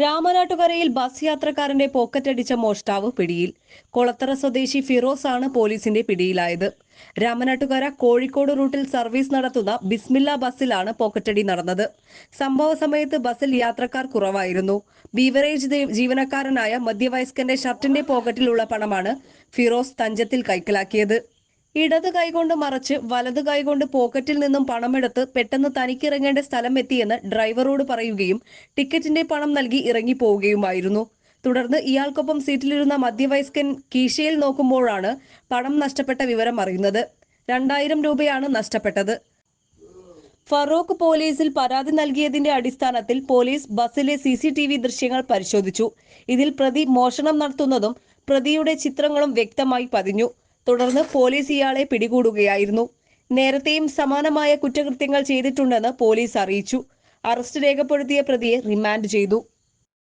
രാമനാട്ടുകരയിൽ bus യാത്രക്കാരന്റെ പോക്കറ്റടിച്ച മോഷ്ടാവ് പിടിയിൽ. കൊളത്തറ സ്വദേശി ഫിറോസ് ആണ് പോലീസിന്റെ പിടിയിലായത്. രാമനാട്ടുകര കോഴിക്കോട് റൂട്ടിൽ സർവീസ് നടത്തുന്ന ബിസ്മില്ല ബസ്സിലാണ് പോക്കറ്റടി നടന്നത്. സംഭവ സമയത്ത് ബസ്സിൽ യാത്രക്കാർ കുറവായിരുന്നു. ബീവറേജ് ജീവനക്കാരനായ മധ്യവയസ്കന്റെ ഷർട്ടിന്റെ പോക്കറ്റിലുള്ള പണമാണ് ഫിറോസ് തഞ്ചത്തിൽ കൈക്കലാക്കിയത്. ഇടത് കൈകൊണ്ട് മറച്ച് വലത് കൈകൊണ്ട് പോക്കറ്റിൽ നിന്നും പണമെടുത്ത് പെട്ടെന്ന് തനിക്കിറങ്ങേണ്ട സ്ഥലം എത്തിയെന്ന് ഡ്രൈവറോട് പറയുകയും ടിക്കറ്റിന്റെ പണം നൽകി ഇറങ്ങിപ്പോവുകയുമായിരുന്നു. തുടർന്ന് ഇയാൾക്കൊപ്പം സീറ്റിലിരുന്ന മധ്യവയസ്കൻ കീശയിൽ നോക്കുമ്പോഴാണ് പണം നഷ്ടപ്പെട്ട വിവരം അറിയുന്നത്. രണ്ടായിരം രൂപയാണ് നഷ്ടപ്പെട്ടത്. ഫറോക്ക് പോലീസിൽ പരാതി നൽകിയതിന്റെ അടിസ്ഥാനത്തിൽ പോലീസ് ബസ്സിലെ സി സി ടി വി ദൃശ്യങ്ങൾ പരിശോധിച്ചു. ഇതിൽ പ്രതി മോഷണം നടത്തുന്നതും പ്രതിയുടെ ചിത്രങ്ങളും വ്യക്തമായി പതിഞ്ഞു. തുടർന്ന് പോലീസ് ഇയാളെ പിടികൂടുകയായിരുന്നു. നേരത്തെയും സമാനമായ കുറ്റകൃത്യങ്ങൾ ചെയ്തിട്ടുണ്ടെന്ന് പോലീസ് അറിയിച്ചു. അറസ്റ്റ് രേഖപ്പെടുത്തിയ പ്രതിയെ റിമാൻഡ് ചെയ്തു.